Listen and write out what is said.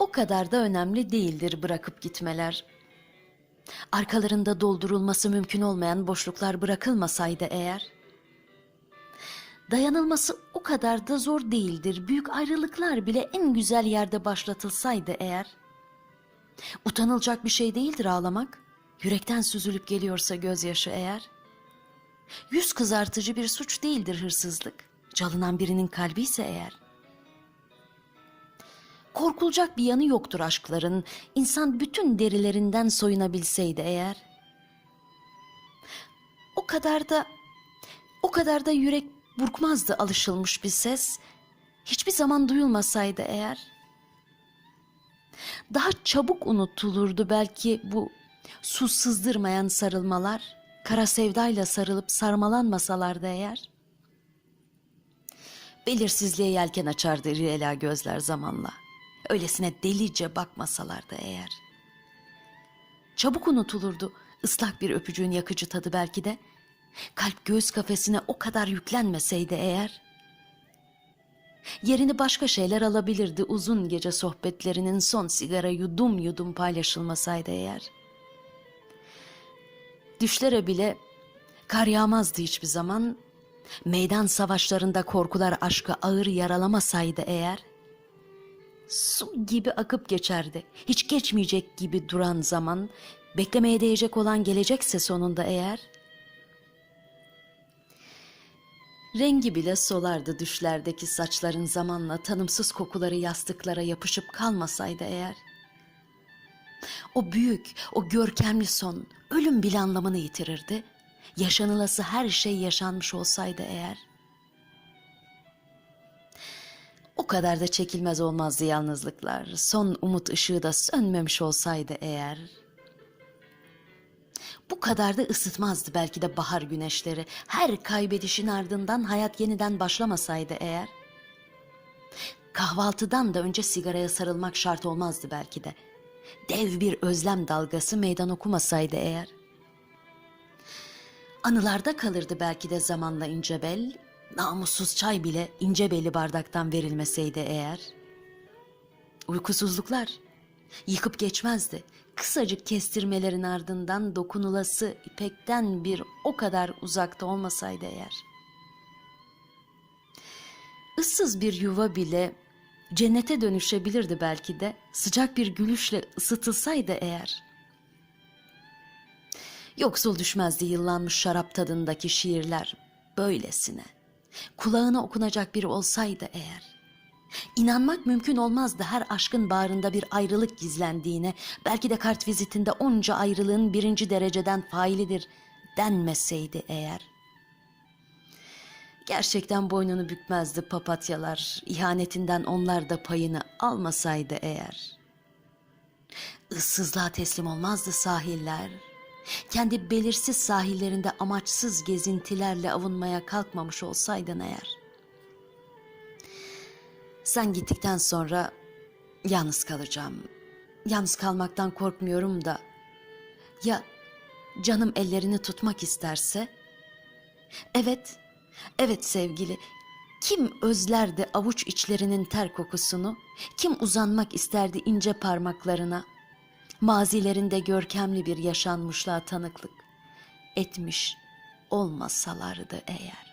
o kadar da önemli değildir bırakıp gitmeler. Arkalarında doldurulması mümkün olmayan boşluklar bırakılmasaydı eğer, dayanılması o kadar da zor değildir. Büyük ayrılıklar bile en güzel yerde başlatılsaydı eğer, utanılacak bir şey değildir ağlamak. Yürekten süzülüp geliyorsa gözyaşı eğer, yüz kızartıcı bir suç değildir hırsızlık. Çalınan birinin kalbi ise eğer, Korkulacak bir yanı yoktur aşkların. İnsan bütün derilerinden soyunabilseydi eğer. O kadar da o kadar da yürek burkmazdı alışılmış bir ses. Hiçbir zaman duyulmasaydı eğer. Daha çabuk unutulurdu belki bu su sızdırmayan sarılmalar. Kara sevdayla sarılıp sarmalanmasalardı eğer. Belirsizliğe yelken açardı iri ela gözler zamanla. Öylesine delice bakmasalardı eğer. Çabuk unutulurdu ıslak bir öpücüğün yakıcı tadı belki de. Kalp göğüs kafesine o kadar yüklenmeseydi eğer. Yerini başka şeyler alabilirdi uzun gece sohbetlerinin son sigara yudum yudum paylaşılmasaydı eğer. Düşlere bile kar yağmazdı hiçbir zaman. Meydan savaşlarında korkular aşkı ağır yaralamasaydı eğer su gibi akıp geçerdi. Hiç geçmeyecek gibi duran zaman, beklemeye değecek olan gelecekse sonunda eğer. Rengi bile solardı düşlerdeki saçların zamanla tanımsız kokuları yastıklara yapışıp kalmasaydı eğer. O büyük, o görkemli son ölüm bile anlamını yitirirdi. Yaşanılası her şey yaşanmış olsaydı eğer. O kadar da çekilmez olmazdı yalnızlıklar. Son umut ışığı da sönmemiş olsaydı eğer. Bu kadar da ısıtmazdı belki de bahar güneşleri. Her kaybedişin ardından hayat yeniden başlamasaydı eğer. Kahvaltıdan da önce sigaraya sarılmak şart olmazdı belki de. Dev bir özlem dalgası meydan okumasaydı eğer. Anılarda kalırdı belki de zamanla ince bel, namussuz çay bile ince belli bardaktan verilmeseydi eğer. Uykusuzluklar yıkıp geçmezdi. Kısacık kestirmelerin ardından dokunulası ipekten bir o kadar uzakta olmasaydı eğer. Issız bir yuva bile cennete dönüşebilirdi belki de sıcak bir gülüşle ısıtılsaydı eğer. Yoksul düşmezdi yıllanmış şarap tadındaki şiirler böylesine. Kulağına okunacak biri olsaydı eğer. İnanmak mümkün olmazdı her aşkın bağrında bir ayrılık gizlendiğine, belki de kart vizitinde onca ayrılığın birinci dereceden failidir denmeseydi eğer. Gerçekten boynunu bükmezdi papatyalar, ihanetinden onlar da payını almasaydı eğer. Issızlığa teslim olmazdı sahiller. Kendi belirsiz sahillerinde amaçsız gezintilerle avunmaya kalkmamış olsaydın eğer. Sen gittikten sonra yalnız kalacağım. Yalnız kalmaktan korkmuyorum da. Ya canım ellerini tutmak isterse? Evet, evet sevgili. Kim özlerdi avuç içlerinin ter kokusunu? Kim uzanmak isterdi ince parmaklarına? Mazilerinde görkemli bir yaşanmışlığa tanıklık etmiş olmasalardı eğer.